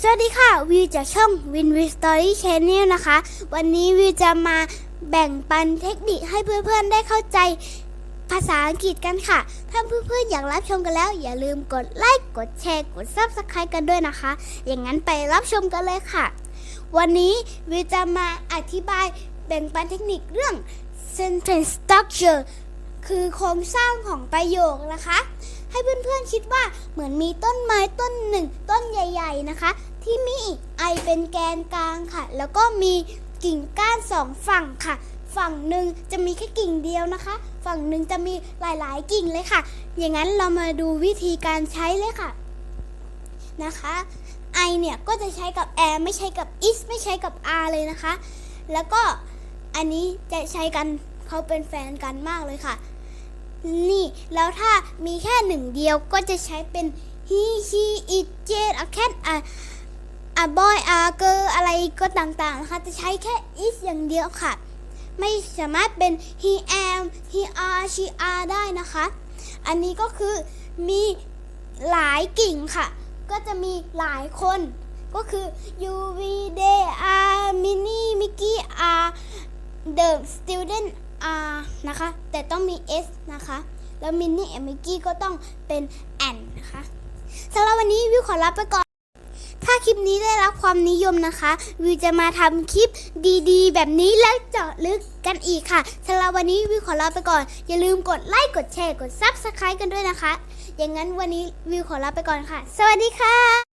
สวัสดีค่ะวิวจากช่อง Win w i Story Channel นะคะ วันนี้วิวจะมาแบ่งปันเทคนิคให้เพื่อนๆได้เข้าใจภาษาอังกฤษกันค่ะ ถ้าเพื่อนๆอยากรับชมกันแล้ว อย่าลืมกดไลค์กดแชร์กด Subscribe กันด้วยนะคะ อย่างนั้นไปรับชมกันเลยค่ะ วันนี้วิวจะมาอธิบายแบ่งปันเทคนิคเรื่อง sentence structure คือโครงสร้างของประโยคนะคะ ให้เพื่อนๆคิดว่าเหมือนมีต้นไม้ต้นหนึ่ง ต้นใหญ่ ๆนะคะ ที่มีไอเป็นแกนกลางค่ะ แล้วก็มีกิ่งก้านสองฝั่งค่ะ ฝั่งหนึ่งจะมีแค่กิ่งเดียวนะคะ ฝั่งหนึ่งจะมีหลายๆกิ่งเลยค่ะ อย่างนั้นเรามาดูวิธีการใช้เลยค่ะนะคะไอเนี่ยก็จะใช้กับ air ไม่ใช้กับ is ไม่ใช้กับ are เลยนะคะ แล้วก็อันนี้จะใช้กันเขาเป็นแฟนกันมากเลยค่ะ นี่ แล้วถ้ามีแค่หนึ่งเดียวก็จะใช้เป็น he she it jet a cat a a boy a girl อะไรก็ต่างๆนะคะจะใช้แค่ is อย่างเดียวค่ะ ไม่สามารถเป็น he am he are she are ได้นะคะ อันนี้ก็คือมีหลายกิ่งค่ะ ก็จะมีหลายคน ก็คือ you we they are mini mickey are the student R นะคะ แต่ต้องมี s นะคะ แล้วมินนี่แอมิกี้ก็ต้องเป็น n นะคะสำหรับวันนี้วิวขอลาไปก่อน ถ้าคลิปนี้ได้รับความนิยมนะคะ วิวจะมาทำคลิปดีๆ แบบนี้แล้วเจาะลึกกันอีกค่ะสำหรับวันนี้วิวขอลาไปก่อน อย่าลืมกดไลค์กดแชร์กด Subscribe กันด้วยนะคะ อย่างนั้นวันนี้วิวขอลาไปก่อนค่ะ สวัสดีค่ะ